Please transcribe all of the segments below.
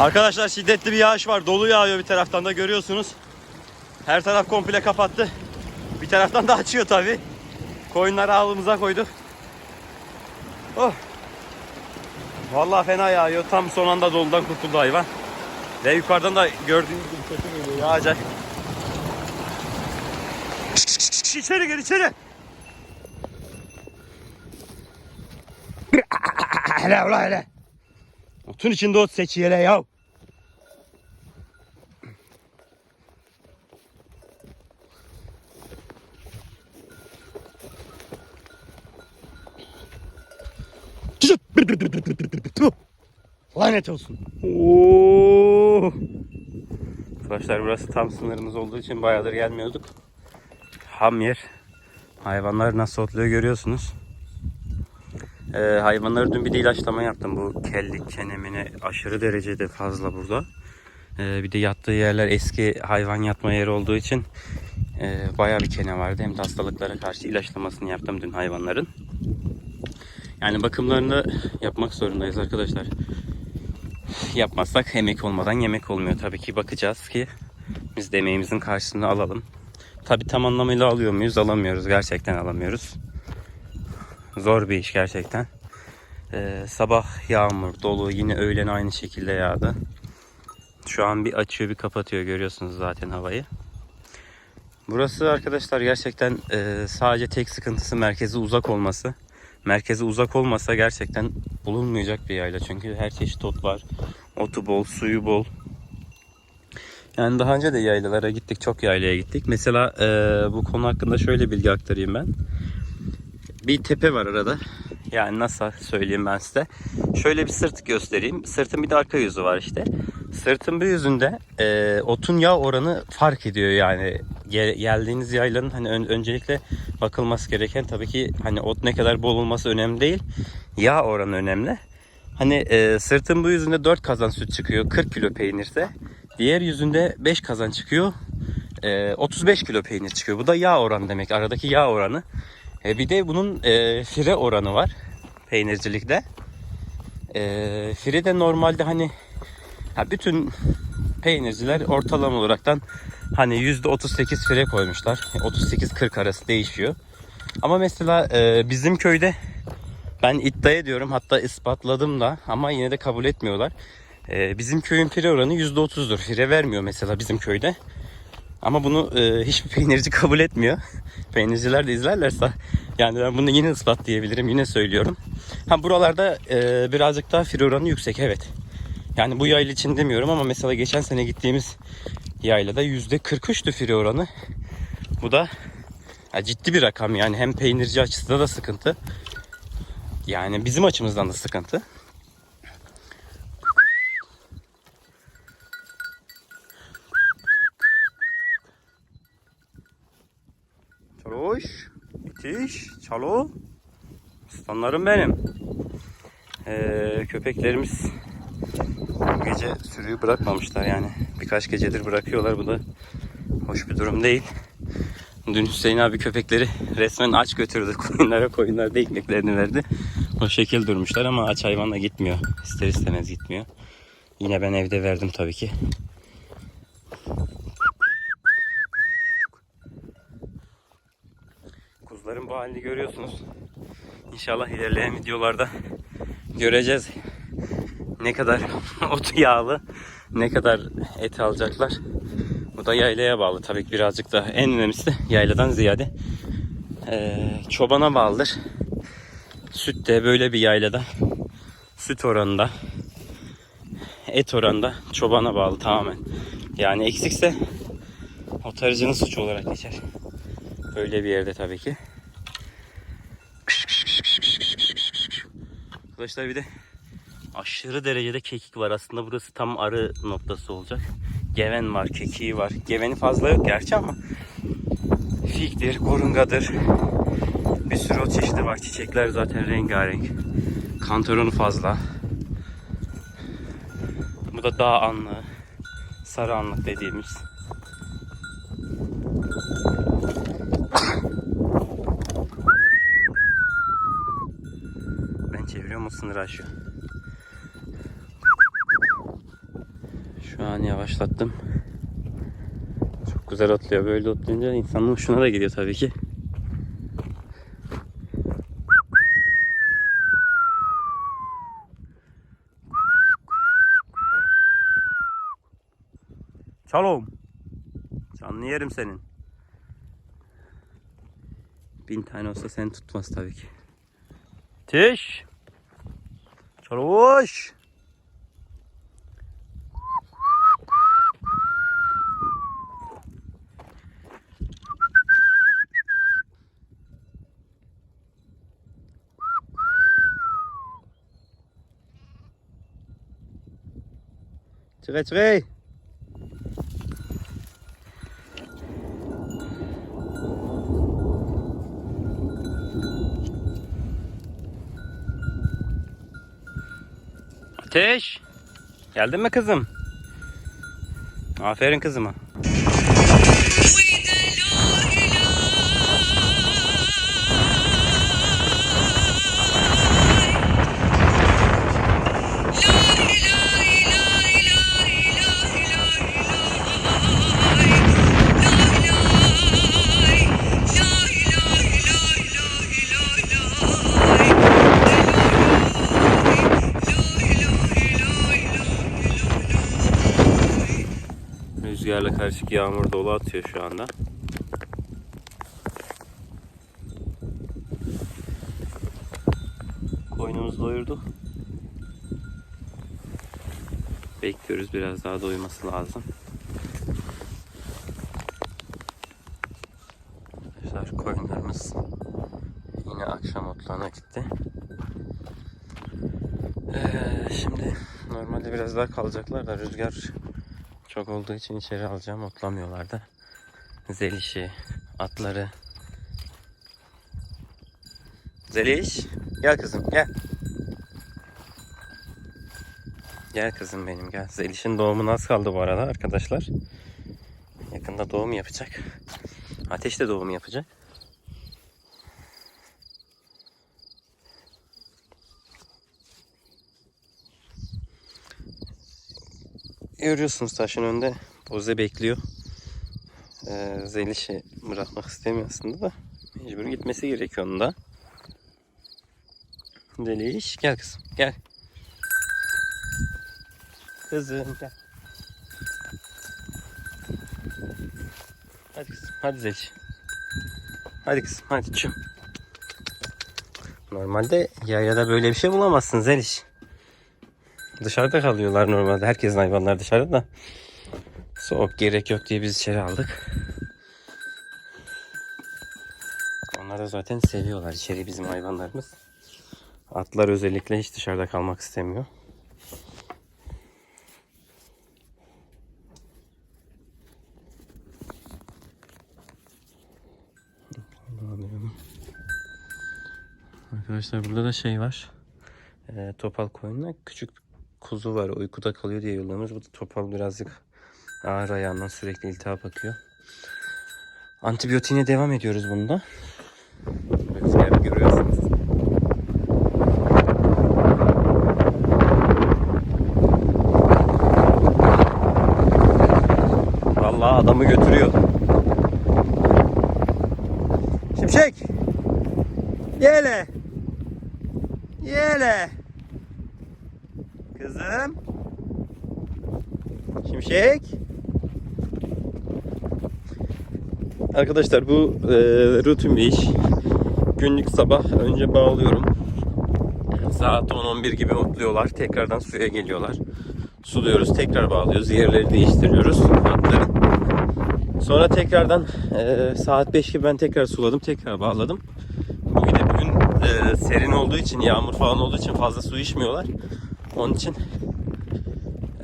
Arkadaşlar şiddetli bir yağış var. Dolu yağıyor bir taraftan da görüyorsunuz. Her taraf komple kapattı. Bir taraftan da açıyor tabi. Koyunları ağımıza koyduk. Oh. Vallahi fena yağıyor. Tam son anda doludan kurtuldu hayvan. Ve yukarıdan da gördüğünüz gibi kötü geliyor. Yağacak. İçeri gel içeri. hele ula hele. Otun içinde ot seçi hele yav. Lanet olsun. Oo. Arkadaşlar burası tam sınırımız olduğu için bayağıdır gelmiyorduk. Ham yer. Hayvanlar nasıl otluyor görüyorsunuz. Ee, hayvanları dün bir de ilaçlama yaptım. Bu kellik, çenemine aşırı derecede fazla burada. Ee, bir de yattığı yerler eski hayvan yatma yeri olduğu için e, bayağı bir kene vardı. Hem de hastalıklara karşı ilaçlamasını yaptım dün hayvanların. Yani bakımlarını yapmak zorundayız arkadaşlar. Yapmazsak emek olmadan yemek olmuyor. Tabii ki bakacağız ki biz de emeğimizin karşılığını alalım. Tabii tam anlamıyla alıyor muyuz? Alamıyoruz. Gerçekten alamıyoruz. Zor bir iş gerçekten. Ee, sabah yağmur, dolu yine öğlen aynı şekilde yağdı. Şu an bir açıyor bir kapatıyor görüyorsunuz zaten havayı. Burası arkadaşlar gerçekten e, sadece tek sıkıntısı merkezi uzak olması. Merkezi uzak olmasa gerçekten bulunmayacak bir yayla. Çünkü her çeşit ot var. Otu bol, suyu bol. Yani daha önce de yaylalara gittik. Çok yaylaya gittik. Mesela e, bu konu hakkında şöyle bilgi aktarayım ben. Bir tepe var arada. Yani nasıl söyleyeyim ben size. Şöyle bir sırt göstereyim. Sırtın bir de arka yüzü var işte. Sırtın bir yüzünde e, otun yağ oranı fark ediyor yani. Gel- geldiğiniz yaylanın hani ön- öncelikle bakılması gereken tabii ki hani ot ne kadar bol olması önemli değil. Yağ oranı önemli. Hani e, sırtın bu yüzünde 4 kazan süt çıkıyor 40 kilo peynirse. Diğer yüzünde 5 kazan çıkıyor. e, 35 kilo peynir çıkıyor. Bu da yağ oranı demek. Aradaki yağ oranı. E, bir de bunun e, fire oranı var peynircilikte. E, fire de normalde hani ha, bütün peynirciler ortalama olaraktan hani %38 fire koymuşlar. 38-40 arası değişiyor. Ama mesela e, bizim köyde ben iddia ediyorum hatta ispatladım da ama yine de kabul etmiyorlar. E, bizim köyün fire oranı %30'dur. Fire vermiyor mesela bizim köyde. Ama bunu e, hiçbir peynirci kabul etmiyor. Peynirciler de izlerlerse yani ben bunu yine ispatlayabilirim. Yine söylüyorum. Ha buralarda e, birazcık daha fire oranı yüksek evet. Yani bu yayla için demiyorum ama mesela geçen sene gittiğimiz yaylada %43'tü fire oranı. Bu da ya ciddi bir rakam yani hem peynirci açısından da sıkıntı. Yani bizim açımızdan da sıkıntı. Çavuş, itiş, çalo. Aslanlarım benim. Ee, köpeklerimiz gece sürüyü bırakmamışlar yani. Birkaç gecedir bırakıyorlar. Bu da hoş bir durum değil. Dün Hüseyin abi köpekleri resmen aç götürdü. Koyunlara koyunlar da ekmeklerini verdi. O şekil durmuşlar ama aç hayvanla gitmiyor. İster istemez gitmiyor. Yine ben evde verdim tabii ki. Kuzuların bu halini görüyorsunuz. İnşallah ilerleyen videolarda göreceğiz. Ne kadar otu yağlı, ne kadar et alacaklar. Bu da yaylaya bağlı tabii ki birazcık da. En önemlisi de yayladan ziyade eee, çobana bağlıdır. Süt de böyle bir yaylada süt oranında et oranında çobana bağlı tamamen. Yani eksikse otarıcının suçu olarak geçer. Böyle bir yerde tabii ki. Arkadaşlar bir de aşırı derecede kekik var. Aslında burası tam arı noktası olacak. Geven var, kekiği var. Geveni fazla yok gerçi ama fiktir, korungadır. Bir sürü o çeşidi var. Çiçekler zaten rengarenk. Kantaronu fazla. Bu da dağ anlığı. Sarı anlık dediğimiz. Ben çeviriyorum o sınırı aşıyor. Şu an yavaşlattım. Çok güzel atlıyor. Böyle atlayınca insanın hoşuna da gidiyor tabii ki. Çalom. Canlı yerim senin. Bin tane olsa seni tutmaz tabii ki. Tiş. Çavuş. Çıkay çıkay. Ateş. Geldin mi kızım? Aferin kızıma. Rüzgarla karışık yağmur dolu atıyor şu anda. Koynumuzu doyurduk. Bekliyoruz biraz daha doyması lazım. Arkadaşlar koyunlarımız yine akşam otlarına gitti. Ee, şimdi normalde biraz daha kalacaklar da rüzgar çok olduğu için içeri alacağım. Otlamıyorlar da. Zeliş'i, atları. Zeliş, gel kızım gel. Gel kızım benim gel. Zeliş'in doğumu az kaldı bu arada arkadaşlar. Yakında doğum yapacak. Ateş de doğum yapacak. Görüyorsunuz taşın önünde Boze bekliyor. Ee, Zeliş'i bırakmak istemiyor aslında da mecbur gitmesi gerekiyor onun da. Zeliş gel kızım gel. Kızım gel. Hadi kızım hadi Zeliş. Hadi kızım hadi çum. Normalde yaylada böyle bir şey bulamazsın Zeliş. Dışarıda kalıyorlar normalde. Herkesin hayvanlar dışarıda da. Soğuk gerek yok diye biz içeri aldık. Onlar da zaten seviyorlar içeri bizim hayvanlarımız. Atlar özellikle hiç dışarıda kalmak istemiyor. Arkadaşlar burada da şey var. Ee, topal koyunla küçük kuzu var. Uykuda kalıyor diye yollamış. Bu da topal birazcık ağır ayağından sürekli iltihap atıyor. Antibiyotiğine devam ediyoruz bunda. Rüzgarı görüyorsunuz. Vallahi adamı götürüyor. Şimşek! Yele! Yele! Kızım. Şimşek. Arkadaşlar bu e, rutin bir iş. Günlük sabah önce bağlıyorum. Saat 10-11 gibi otluyorlar. Tekrardan suya geliyorlar. Suluyoruz. Tekrar bağlıyoruz. Yerleri değiştiriyoruz. Atların. Sonra tekrardan e, saat 5 gibi ben tekrar suladım. Tekrar bağladım. Bugün de bugün e, serin olduğu için, yağmur falan olduğu için fazla su içmiyorlar. Onun için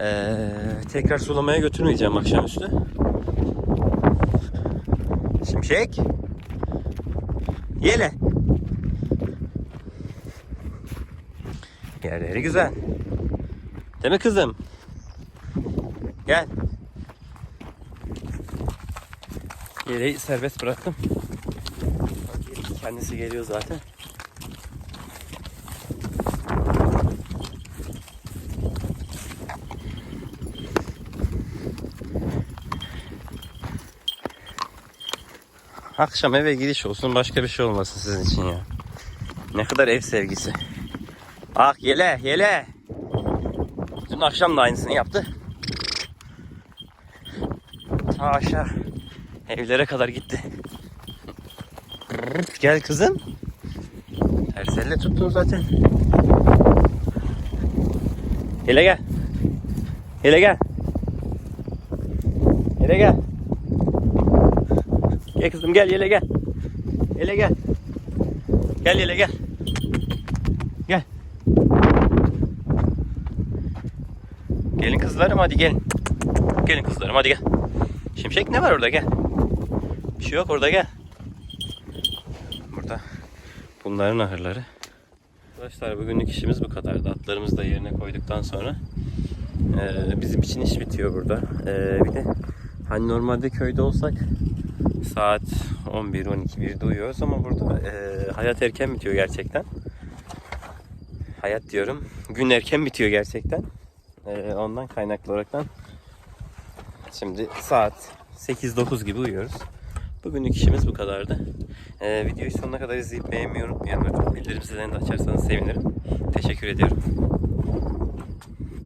eee, tekrar sulamaya götürmeyeceğim akşamüstü. Şimşek. Yele. Yerleri güzel. Değil mi kızım? Gel. Yeleği serbest bıraktım. Kendisi geliyor zaten. Akşam eve gidiş olsun başka bir şey olmasın sizin için ya. Ne kadar ev sevgisi. Ah yele yele. Dün akşam da aynısını yaptı. Ta aşağı evlere kadar gitti. Gel kızım. Ters elle tuttun zaten. Hele gel. Hele gel. Hele gel. Gel kızım gel hele gel. Hele gel. Gel hele gel. Gel. Gelin kızlarım hadi gelin. Gelin kızlarım hadi gel. Şimşek ne var orada gel. Bir şey yok orada gel. Burada bunların ahırları. Arkadaşlar bugünlük işimiz bu kadardı. Atlarımızı da yerine koyduktan sonra ee, bizim için iş bitiyor burada. Ee, bir de hani normalde köyde olsak saat 11-12 uyuyoruz ama burada ee, hayat erken bitiyor gerçekten. Hayat diyorum. Gün erken bitiyor gerçekten. Ee, ondan kaynaklı olaraktan şimdi saat 8-9 gibi uyuyoruz. Bugünlük işimiz bu kadardı. Ee, videoyu sonuna kadar izleyip beğenmeyi unutmayın. Bildirim zilini de açarsanız sevinirim. Teşekkür ediyorum.